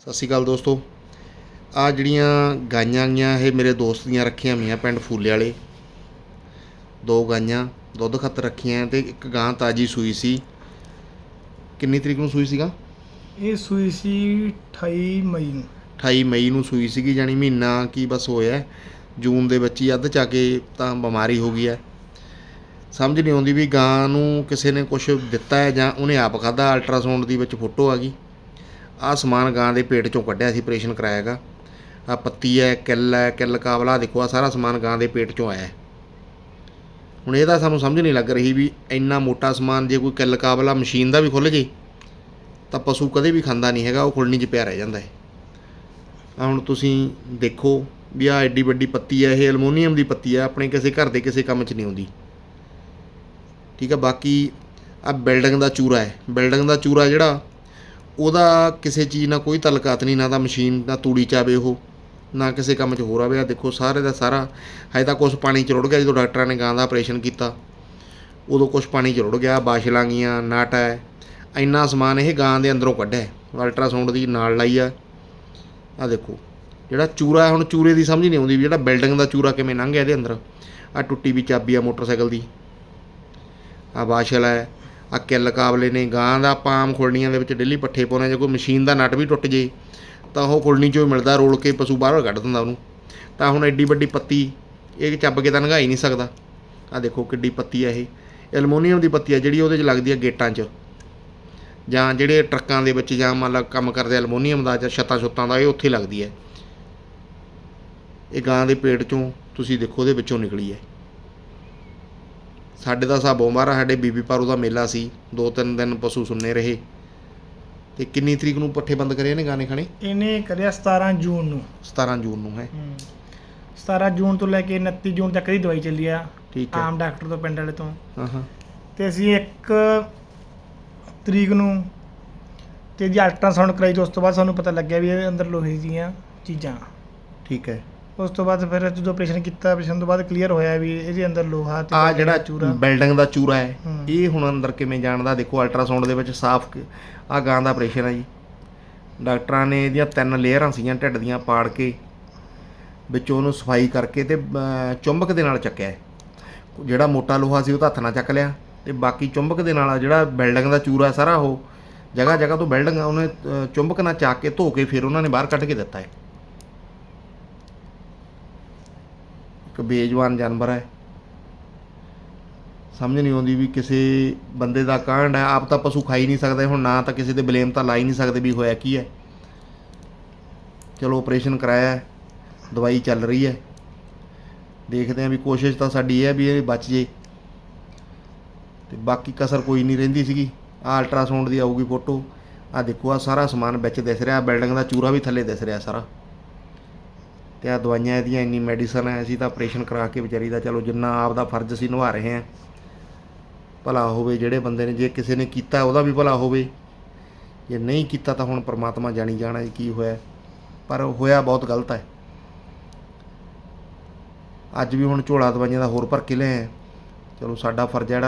ਸਤਿ ਸ਼੍ਰੀ ਅਕਾਲ ਦੋਸਤੋ। ਆ ਜਿਹੜੀਆਂ ਗਾਈਆਂ ਗੀਆਂ ਇਹ ਮੇਰੇ ਦੋਸਤ ਦੀਆਂ ਰੱਖੀਆਂ ਮੀਆਂ ਪਿੰਡ ਫੂਲੇ ਵਾਲੇ। ਦੋ ਗਾਈਆਂ ਦੁੱਧ ਖਾਤਰ ਰੱਖੀਆਂ ਤੇ ਇੱਕ ਗਾਂ ਤਾਜੀ ਸੂਈ ਸੀ। ਕਿੰਨੀ ਤਰੀਕ ਨੂੰ ਸੂਈ ਸੀਗਾ? ਇਹ ਸੂਈ ਸੀ 28 ਮਈ ਨੂੰ। 28 ਮਈ ਨੂੰ ਸੂਈ ਸੀਗੀ ਜਾਨੀ ਮਹੀਨਾ ਕੀ ਬਸ ਹੋਇਆ ਜੂਨ ਦੇ ਵਿੱਚ ਹੀ ਅੱਧ ਚ ਕੇ ਤਾਂ ਬਿਮਾਰੀ ਹੋ ਗਈ ਹੈ। ਸਮਝ ਨਹੀਂ ਆਉਂਦੀ ਵੀ ਗਾਂ ਨੂੰ ਕਿਸੇ ਨੇ ਕੁਝ ਦਿੱਤਾ ਹੈ ਜਾਂ ਉਹਨੇ ਆਪ ਖਾਦਾ ਅਲਟਰਾਸਾਊਂਡ ਦੀ ਵਿੱਚ ਫੋਟੋ ਆ ਗਈ। ਆ ਸਮਾਨ ਗਾਂ ਦੇ ਪੇਟ ਚੋਂ ਕੱਢਿਆ ਸੀ ਆਪਰੇਸ਼ਨ ਕਰਾਇਆਗਾ ਆ ਪੱਤੀ ਹੈ, ਕਿੱਲ ਹੈ, ਕਿੱਲ ਕਾਬਲਾ ਦੇਖੋ ਆ ਸਾਰਾ ਸਮਾਨ ਗਾਂ ਦੇ ਪੇਟ ਚੋਂ ਆਇਆ ਹੈ। ਹੁਣ ਇਹਦਾ ਸਾਨੂੰ ਸਮਝ ਨਹੀਂ ਲੱਗ ਰਹੀ ਵੀ ਇੰਨਾ ਮੋਟਾ ਸਮਾਨ ਜੇ ਕੋਈ ਕਿੱਲ ਕਾਬਲਾ ਮਸ਼ੀਨ ਦਾ ਵੀ ਖੁੱਲ ਜੇ, ਤਾਂ ਪਸ਼ੂ ਕਦੇ ਵੀ ਖਾਂਦਾ ਨਹੀਂ ਹੈਗਾ, ਉਹ ਖੁੱਲਣੀ 'ਚ ਪਿਆ ਰਹਿ ਜਾਂਦਾ ਹੈ। ਆ ਹੁਣ ਤੁਸੀਂ ਦੇਖੋ ਵੀ ਆ ਐਡੀ ਵੱਡੀ ਪੱਤੀ ਹੈ, ਇਹ ਐਲੂਮੀਨੀਅਮ ਦੀ ਪੱਤੀ ਹੈ, ਆਪਣੇ ਕਿਸੇ ਘਰ ਦੇ ਕਿਸੇ ਕੰਮ 'ਚ ਨਹੀਂ ਆਉਂਦੀ। ਠੀਕ ਹੈ, ਬਾਕੀ ਆ ਬਿਲਡਿੰਗ ਦਾ ਚੂਰਾ ਹੈ। ਬਿਲਡਿੰਗ ਦਾ ਚੂਰਾ ਜਿਹੜਾ ਉਹਦਾ ਕਿਸੇ ਚੀਜ਼ ਨਾਲ ਕੋਈ ਤਲਕਾਤ ਨਹੀਂ, ਨਾ ਤਾਂ ਮਸ਼ੀਨ ਨਾਲ ਤੂੜੀ ਚ ਆਵੇ ਉਹ, ਨਾ ਕਿਸੇ ਕੰਮ 'ਚ ਹੋਰ ਆਵੇ। ਆ ਦੇਖੋ, ਸਾਰੇ ਦਾ ਸਾਰਾ, ਹਜੇ ਤਾਂ ਕੁਛ ਪਾਣੀ ਚ ਰੁੜ ਗਿਆ, ਜਦੋਂ ਡਾਕਟਰਾਂ ਨੇ ਗਾਂ ਦਾ ਆਪਰੇਸ਼ਨ ਕੀਤਾ, ਉਦੋਂ ਕੁਛ ਪਾਣੀ ਚ ਰੁੜ ਗਿਆ ਬਾਸ਼ਲਾਂ ਗੀਆਂ ਨਟ ਹੈ ਇੰਨਾ ਸਮਾਨ ਇਹ ਗਾਂ ਦੇ ਅੰਦਰੋਂ ਕੱਢਿਆ। ਅਲਟਰਾਸਾਊਂਡ ਦੀ ਨਾਲ ਲਾਈ ਆ। ਆ ਦੇਖੋ, ਜਿਹੜਾ ਚੂਰਾ ਹੁਣ ਚੂਰੇ ਦੀ ਸਮਝ ਨਹੀਂ ਆਉਂਦੀ ਵੀ ਜਿਹੜਾ ਬਿਲਡਿੰਗ ਦਾ ਚੂਰਾ ਕਿਵੇਂ ਲੰਘ ਗਿਆ ਇਹਦੇ ਅੰਦਰ। ਆ ਟੁੱਟੀ ਵੀ ਚਾਬੀ ਆ ਮੋਟਰਸਾਈਕਲ ਦੀ। ਆ ਬਾਸ਼ਲ ਹੈ। ਆ ਕਿੱਲ ਕਾਬਲੇ ਨੇ, ਗਾਂ ਦਾ ਪਾਮ ਖੁਰਣੀਆਂ ਦੇ ਵਿੱਚ ਡੇਲੀ ਪੱਠੇ ਪਾਉਣੇ ਜੇ ਕੋਈ ਮਸ਼ੀਨ ਦਾ ਨਟ ਵੀ ਟੁੱਟ ਜੇ, ਤਾਂ ਉਹ ਖੁਰਣੀ ਚੋਂ ਮਿਲਦਾ, ਰੋਲ ਕੇ ਪਸ਼ੂ ਬਾਹਰ ਕੱਢ ਦਿੰਦਾ ਉਹਨੂੰ। ਤਾਂ ਹੁਣ ਐਡੀ ਵੱਡੀ ਪੱਤੀ, ਇਹ ਚੱਬ ਕੇ ਤਾਂ ਲੰਘਾ ਹੀ ਨਹੀਂ ਸਕਦਾ। ਆ ਦੇਖੋ ਕਿੱਡੀ ਪੱਤੀ ਆ ਇਹ। ਐਲੂਮੀਨੀਅਮ ਦੀ ਪੱਤੀ ਆ, ਜਿਹੜੀ ਉਹਦੇ 'ਚ ਲੱਗਦੀ ਆ ਗੇਟਾਂ 'ਚ। ਜਾਂ ਜਿਹੜੇ ਟਰੱਕਾਂ ਦੇ ਵਿੱਚ, ਜਾਂ ਮੰਨ ਲਾ ਕੰਮ ਕਰਦੇ ਐਲੂਮੀਨੀਅਮ ਦਾ, ਜਾਂ ਛੱਤਾਂ ਛੁੱਤਾਂ ਦਾ, ਇਹ ਉੱਥੇ ਲੱਗਦੀ ਹੈ ਇਹ ਗਾਂ ਦੇ ਪੇਟ ਚੋਂ ਤੁਸੀਂ ਦੇਖੋ ਉਹਦੇ ਵਿੱਚੋਂ ਨਿਕਲੀ ਹੈ ਸਾਡੇ ਦਾ ਸਾਬੋਂ ਮਾਰਾ ਸਾਡੇ ਬੀਬੀ ਪਾਰੂ ਦਾ ਮੇਲਾ ਸੀ ਦੋ ਤਿੰਨ ਦਿਨ ਪਸ਼ੂ ਸੁੰਨੇ ਰਹੇ। ਤੇ ਕਿੰਨੀ ਤਰੀਕ ਨੂੰ ਪੱਠੇ ਬੰਦ ਕਰੇ ਨੇ ਗਾਣੇ ਖਾਣੇ? ਇਹਨੇ ਕਰਿਆ 17 ਜੂਨ ਨੂੰ। 17 ਜੂਨ ਨੂੰ ਹੈ। 17 ਜੂਨ ਤੋਂ ਲੈ ਕੇ 29 ਜੂਨ ਤੱਕ ਦੀ ਦਵਾਈ ਚੱਲੀ ਆ ਠੀਕ ਹੈ। ਆਮ ਡਾਕਟਰ ਤੋਂ ਪਿੰਡ ਵਾਲੇ ਤੋਂ। ਹਾਂ ਹਾਂ। ਤੇ ਅਸੀਂ ਇੱਕ ਤਰੀਕ ਨੂੰ ਤੇ ਜੀ ਅਲਟਰਾਸਾਊਂਡ ਕਰਾਈ ਤੇ ਉਸ ਤੋਂ ਬਾਅਦ ਸਾਨੂੰ ਪਤਾ ਲੱਗਿਆ ਵੀ ਇਹਦੇ ਅੰਦਰ ਲੋਹੇ ਦੀਆਂ ਚੀਜ਼ਾਂ। ਠੀਕ ਹੈ। ਉਸ ਤੋਂ ਬਾਅਦ ਫਿਰ ਜਦੋਂ ਆਪਰੇਸ਼ਨ ਕੀਤਾ ਆਪਰੇਸ਼ਨ ਤੋਂ ਬਾਅਦ ਕਲੀਅਰ ਹੋਇਆ ਵੀ ਇਹਦੇ ਅੰਦਰ ਲੋਹਾ ਤੇ ਆ ਜਿਹੜਾ ਚੂਰਾ। ਬਿਲਡਿੰਗ ਦਾ ਚੂਰਾ ਹੈ। ਇਹ ਹੁਣ ਅੰਦਰ ਕਿਵੇਂ ਜਾਣਦਾ? ਦੇਖੋ ਅਲਟਰਾਸਾਊਂਡ ਦੇ ਵਿੱਚ ਸਾਫ਼ ਆ ਗਾਂ ਦਾ ਆਪਰੇਸ਼ਨ ਹੈ ਜੀ। ਡਾਕਟਰਾਂ ਨੇ ਇਹਦੀਆਂ ਤਿੰਨ ਲੇਅਰਾਂ ਸੀਗੀਆਂ ਢਿੱਡ ਦੀਆਂ ਪਾੜ ਕੇ ਵਿੱਚੋਂ ਉਹਨੂੰ ਸਫ਼ਾਈ ਕਰਕੇ ਤੇ ਚੁੰਬਕ ਦੇ ਨਾਲ ਚੱਕਿਆ। ਜਿਹੜਾ ਮੋਟਾ ਲੋਹਾ ਸੀ ਉਹ ਤਾਂ ਹੱਥ ਨਾਲ ਚੱਕ ਲਿਆ। ਤੇ ਬਾਕੀ ਚੁੰਬਕ ਦੇ ਨਾਲ ਜਿਹੜਾ ਬਿਲਡਿੰਗ ਦਾ ਚੂਰਾ ਸਾਰਾ ਉਹ ਜਗ੍ਹਾ ਜਗ੍ਹਾ ਤੋਂ ਬਿਲਡਿੰਗ ਉਹਨੇ ਚੁੰਬਕ ਨਾਲ ਚੱਕ ਕੇ ਧੋ ਕੇ ਫਿਰ ਉਹਨਾਂ ਨੇ ਬਾਹਰ ਕੱਢ ਕੇ ਦਿੱਤਾ ਹੈ। ਇੱਕ ਬੇਜਵਾਨ ਜਾਨਵਰ ਹੈ। ਸਮਝ ਨਹੀਂ ਆਉਂਦੀ ਵੀ ਕਿਸੇ ਬੰਦੇ ਦਾ ਕਾਂਡ ਹੈ। ਆਪ ਤਾਂ ਪਸ਼ੂ ਖਾਈ ਨਹੀਂ ਸਕਦੇ ਹੁਣ, ਨਾ ਤਾਂ ਕਿਸੇ ਤੇ ਬਲੇਮ ਤਾਂ ਲਾ ਹੀ ਨਹੀਂ ਸਕਦੇ ਵੀ ਹੋਇਆ ਕੀ ਹੈ। ਚਲੋ ਆਪਰੇਸ਼ਨ ਕਰਾਇਆ ਦਵਾਈ ਚੱਲ ਰਹੀ ਹੈ। ਦੇਖਦੇ ਹਾਂ ਵੀ ਕੋਸ਼ਿਸ਼ ਤਾਂ ਸਾਡੀ ਇਹ ਹੈ ਵੀ ਇਹ ਬਚ ਜੇ। ਤੇ ਬਾਕੀ ਕਸਰ ਕੋਈ ਨਹੀਂ ਰਹਿੰਦੀ ਸੀਗੀ। ਆ ਅਲਟਰਾਸਾਊਂਡ ਦੀ ਆਊਗੀ ਫੋਟੋ ਆ ਦੇਖੋ ਆ ਸਾਰਾ ਸਮਾਨ ਵਿੱਚ ਦਿਸ ਰਿਹਾ। ਬਿਲਡਿੰਗ ਦਾ ਚੂਰਾ ਵੀ ਥੱਲੇ ਦਿਸ ਰਿਹਾ ਸਾਰਾ। ਤੇ ਆ ਦਵਾਈਆਂ ਇਹਦੀਆਂ ਇੰਨੀ ਮੈਡੀਸਨ ਹੈ ਅਸੀਂ ਤਾਂ ਆਪਰੇਸ਼ਨ ਕਰਾ ਕੇ ਵਿਚਾਰੀ ਦਾ ਚਲੋ ਜਿੰਨਾ ਆਪ ਦਾ ਫਰਜ਼ ਅਸੀਂ ਨਿਭਾ ਰਹੇ ਹਾਂ। ਭਲਾ ਹੋਵੇ ਜਿਹੜੇ ਬੰਦੇ ਨੇ, ਜੇ ਕਿਸੇ ਨੇ ਕੀਤਾ ਉਹਦਾ ਵੀ ਭਲਾ ਹੋਵੇ। ਜੇ ਨਹੀਂ ਕੀਤਾ ਤਾਂ ਹੁਣ ਪਰਮਾਤਮਾ ਜਾਣੀ ਜਾਣਾ ਜੀ ਕੀ ਹੋਇਆ। ਪਰ ਹੋਇਆ ਬਹੁਤ ਗਲਤ ਹੈ। ਅੱਜ ਵੀ ਹੁਣ ਝੋਲਾ ਦਵਾਈਆਂ ਦਾ ਹੋਰ ਭਰ ਕੇ ਲਿਆਏ ਚਲੋ ਸਾਡਾ ਫਰਜ਼ ਹੈ